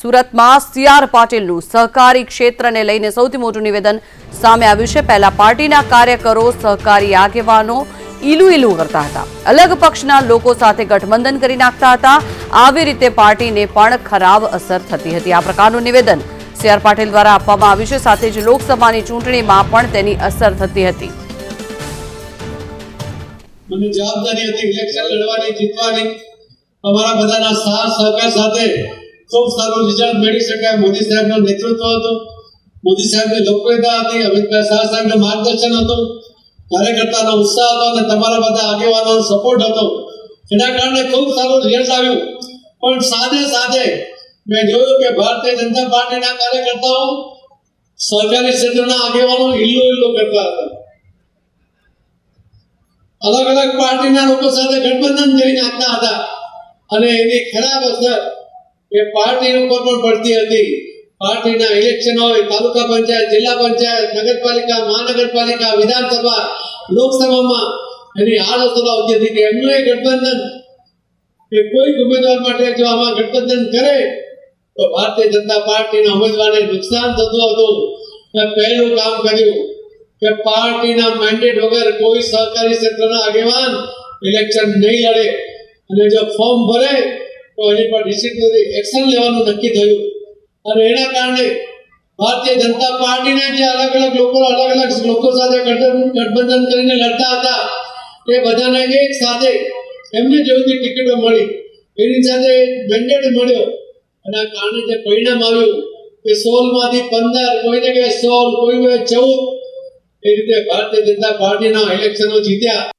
સુરતમાં સીઆર પાટીલનું સહકારી ક્ષેત્રને લઈને સૌથી મોટું નિવેદન સામે આવ્યું છે. પહેલા પાર્ટીના કાર્યકરો, સહકારી આગેવાનો ઈલુ ઈલુ કરતા હતા. અલગ પક્ષના લોકો સાથે ગઠબંધન કરી નાખતા હતા. આવી રીતે પાર્ટીને પણ ખરાબ અસર થતી હતી. આ પ્રકારનું નિવેદન સીઆર પાટીલ દ્વારા આપવામાં આવ્યું છે. સાથે જ લોકસભાની ચૂંટણીમાં પણ તેની અસર થતી હતી. અમારા બધાના સાથ, સહકાર સાથે ખૂબ સારું રિઝલ્ટ મેળવી શકાય. મોદી સાહેબનું નેતૃત્વ હતું. મોદી સાહેબની લોકપ્રિયતા હતી. અમિતભાઈ શાહ સાહેબનું માર્ગદર્શન હતું. કાર્યકર્તાનો ઉત્સાહ હતો અને તમારા બધા આગેવાનોનો સપોર્ટ હતો. એના કારણે ખૂબ સારું રિઝલ્ટ આવ્યું. પણ સાથે સાથે મેં જોયું કે ભારતીય જનતા પાર્ટીના કાર્યકર્તાઓ સહકારી ક્ષેત્રના આગેવાનો હિલ્લો હિલ્લો કરતા હતા. અલગ અલગ પાર્ટીના લોકો સાથે ગઠબંધન કરી નાખતા હતા. અને એની ખરાબ અસર એ પાર્ટી ઉપર પણ પડતી હતી. પાર્ટીના ઇલેક્શન હોય, તાલુકા પંચાયત, જિલ્લા પંચાયત, નગરપાલિકા, મહાનગરપાલિકા, વિધાનસભા, લોકસભામાં એની હાલ અસર આવતી હતી કે એમનું એ ગઠબંધન, કે કોઈ ઉમેદવાર માટે જો આમાં ગઠબંધન કરે, તો ભારતીય જનતા પાર્ટીના ઉમેદવારને નુકસાન થતું હતું. પહેલું કામ કર્યું કે પાર્ટીના મેન્ડેટ વગર કોઈ સહકારી ક્ષેત્રના આગેવાન ઇલેક્શન નહીં લડે. અને જો ફોર્મ ભરે તો એની પર ડિસિપ્લિનરી એક્શન લેવાનું નક્કી થયું. અને એના કારણે ભારતીય જનતા પાર્ટીના જે અલગ અલગ લોકો અલગ અલગ લોકો સાથે ગઠબંધન કરીને લડતા હતા, એ બધાને એક સાથે એમને જેવી ટિકિટો મળી. એની સાથે મેન્ડેટ મળ્યો. અને આ કારણે જે પરિણામ આવ્યું કે સોળમાંથી પંદર, કોઈને સોલ સોળ કહે ચૌદ, એ રીતે ભારતીય જનતા પાર્ટીના ઇલેક્શનો જીત્યા.